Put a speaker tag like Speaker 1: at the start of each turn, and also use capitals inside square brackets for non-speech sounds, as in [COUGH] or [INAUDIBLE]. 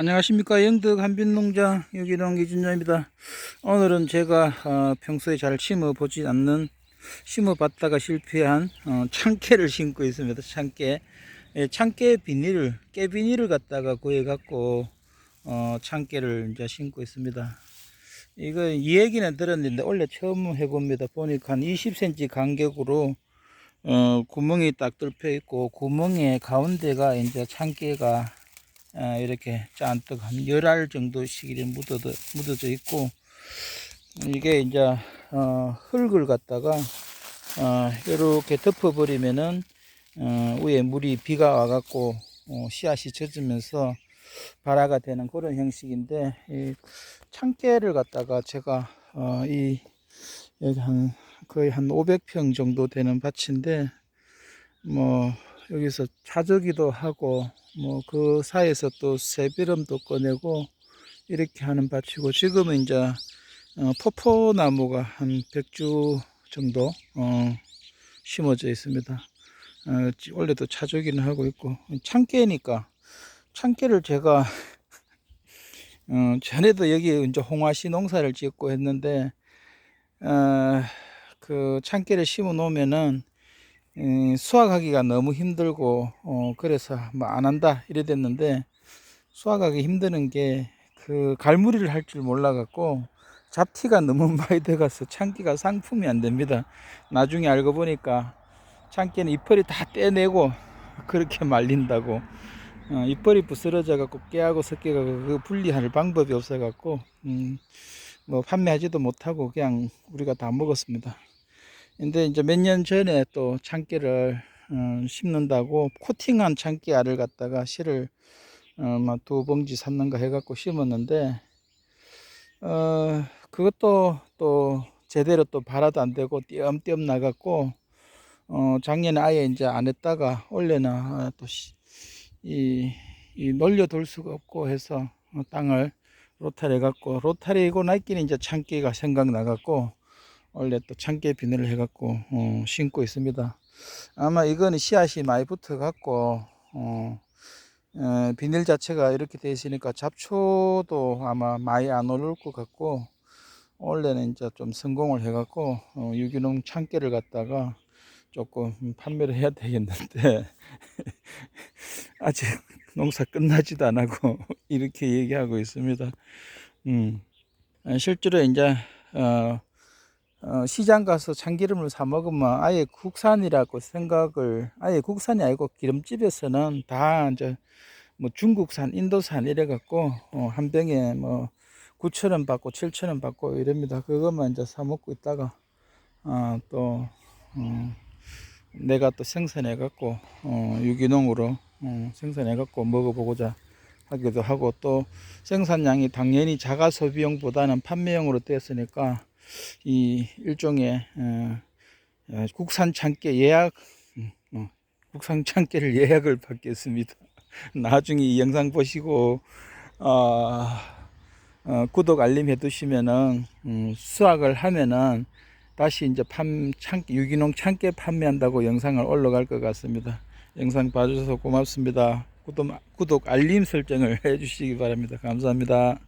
Speaker 1: 안녕하십니까. 영덕 한빛농장 유기농 이준자입니다. 오늘은 제가 어, 평소에 잘 심어 보지 않는 심어 봤다가 실패한 어, 참깨를 심고 있습니다. 참깨. 예, 참깨 비닐을 깨 비닐을 갖다가 구해 갖고 어, 참깨를 이제 심고 있습니다. 이거 이 얘기는 들었는데 원래 처음 해봅니다. 보니까 한 20cm 간격으로 어, 구멍이 딱 뚫혀 있고 구멍의 가운데가 이제 참깨가 아, 이렇게 잔뜩 한 열 알 정도씩 이렇게 묻어져, 묻어져 있고 이게 이제 어, 흙을 갖다가 어, 이렇게 덮어버리면은 어, 위에 물이 비가 와갖고 어, 씨앗이 젖으면서 발화가 되는 그런 형식인데 이 참깨를 갖다가 제가 어, 이 여기 한 거의 한 500평 정도 되는 밭인데 뭐 여기서 차저기도 하고 뭐 그 사이에서 또 새비름도 꺼내고 이렇게 하는 밭이고 지금은 이제 어, 포포나무가 한 100주 정도 어, 심어져 있습니다. 어, 지- 원래도 차저기는 하고 있고 참깨니까 참깨를 제가 [LAUGHS] 어, 전에도 여기 이제 홍화시 농사를 짓고 했는데 어, 그 참깨를 심어 놓으면은 음, 수확하기가 너무 힘들고 어, 그래서 뭐 안 한다 이래 됐는데 수확하기 힘드는 게 그 갈무리를 할 줄 몰라 갖고 잡티가 [LAUGHS] 너무 많이 돼가서 참깨가 상품이 안 됩니다. 나중에 알고 보니까 참깨는 잎털이 다 떼내고 그렇게 말린다고 어, 잎털이 부스러져 갖고 깨하고 섞여가 그 분리할 방법이 없어 갖고 음, 뭐 판매하지도 못하고 그냥 우리가 다 먹었습니다. 근데 이제 몇 년 전에 또 참깨를 어, 심는다고 코팅한 참깨 알을 갖다가 씨를 어, 막두 봉지 샀는가 해갖고 심었는데 어, 그것도 또 제대로 또 발화도 안 되고 띄엄띄엄 나갔고 어, 작년에 아예 이제 안 했다가 올해는 아, 또이 이 놀려둘 수가 없고 해서 어, 땅을 로타리 해갖고 로타리고 나기는 이제 참깨가 생각나갖고 원래 또 참깨 비늘을 해갖고 어, 심고 있습니다. 아마 이거는 씨앗이 많이 붙어갖고 어, 에, 비닐 자체가 이렇게 되어 있으니까 잡초도 아마 많이 안 오를 것 같고 원래는 이제 좀 성공을 해갖고 어, 유기농 참깨를 갖다가 조금 판매를 해야 되겠는데 [LAUGHS] 아직 농사 끝나지도 안 하고 [LAUGHS] 이렇게 얘기하고 있습니다. 음, 아, 실제로 이제 어, 어, 시장 가서 참기름을 사 먹으면 아예 국산이라고 생각을 아예 국산이 아니고 기름집에서는 다 이제 뭐 중국산, 인도산 이래 갖고 어, 한 병에 뭐 9천 원 받고 7천 원 받고 이럽니다. 그것만 이제 사 먹고 있다가 어, 또 어, 내가 또 생산해 갖고 어, 유기농으로 어, 생산해 갖고 먹어보고자 하기도 하고 또 생산량이 당연히 자가 소비용보다는 판매용으로 되었으니까 이 일종의 어, 어, 국산 참깨 예약 음, 어, 국산 참깨를 예약을 받겠습니다. [LAUGHS] 나중에 이 영상 보시고 어, 어, 구독 알림 해두시면은 음, 수확을 하면은 다시 이제 판 참깨 유기농 참깨 판매한다고 영상을 올라갈 것 같습니다. 영상 봐주셔서 고맙습니다. 구독, 구독 알림 설정을 [LAUGHS] 해주시기 바랍니다. 감사합니다.